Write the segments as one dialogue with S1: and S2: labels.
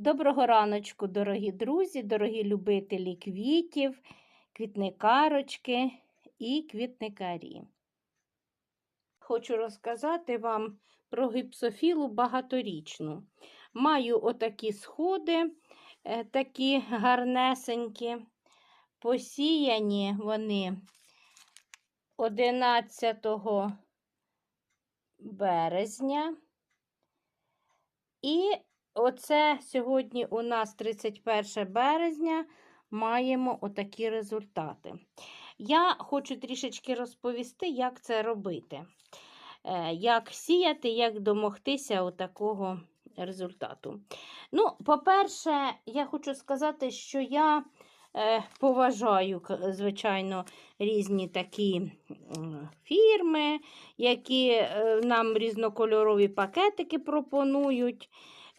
S1: Доброго раночку, дорогі друзі, дорогі любителі квітів, квітникарочки і квітникарі. Хочу розказати вам про гіпсофілу багаторічну. Маю отакі сходи, е, такі гарнесенькі, посіяні вони 11 березня. І оце сьогодні у нас 31 березня. Маємо отакі результати. Я хочу трішечки розповісти, як це робити. Е, Як сіяти, як домогтися отакого результату. Ну, по-перше, я хочу сказати, що я е, поважаю, звичайно, різні такі фірми, які е, нам різнокольорові пакетики пропонують.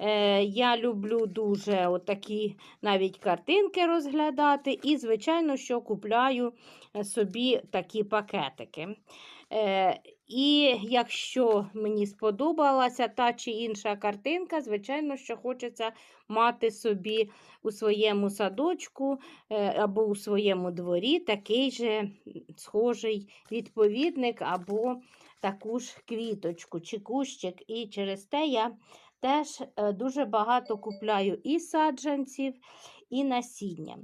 S1: Е, Я люблю дуже отакі навіть картинки розглядати, і, звичайно, що купляю е, собі такі пакетики. Е, І якщо мені сподобалася та чи інша картинка, звичайно, що хочеться мати собі у своєму садочку або у своєму дворі такий же схожий відповідник або таку ж квіточку чи кущик. І через те я теж е, дуже багато купляю і саджанців, і насіння.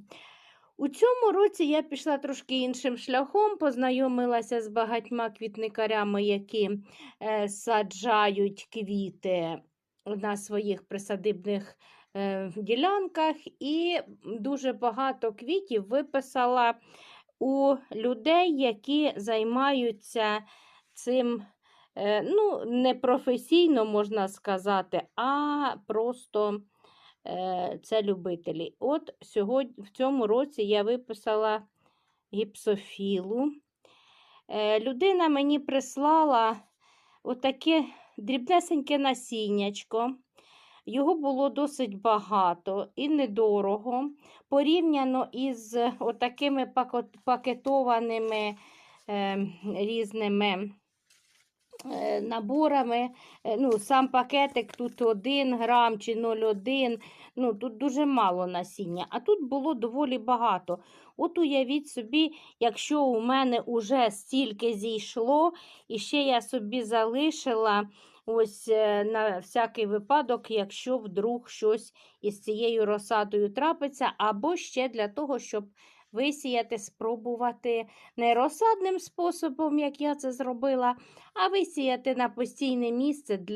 S1: У цьому році я пішла трошки іншим шляхом, познайомилася з багатьма квітникарями, які е, саджають квіти на своїх присадибних е, ділянках, і дуже багато квітів виписала у людей, які займаються цим ну, не професійно, можна сказати, а просто е, це любителі. От сьогодні, в цьому році я виписала гіпсофілу. Е, людина мені прислала отаке дрібнесеньке насіннячко. Його було досить багато і недорого, порівняно із отакими пакетованими е, різними е, наборами. Е, Ну, сам пакетик тут 1 грам чи 0,1, ну, тут дуже мало насіння, а тут було доволі багато. От уявіть собі, якщо у мене уже стільки зійшло, і ще я собі залишила ось е, на всякий випадок, якщо вдруг щось із цією розсадою трапиться, або ще для того, щоб висіяти, спробувати не розсадним способом, як я це зробила, а висіяти на постійне місце для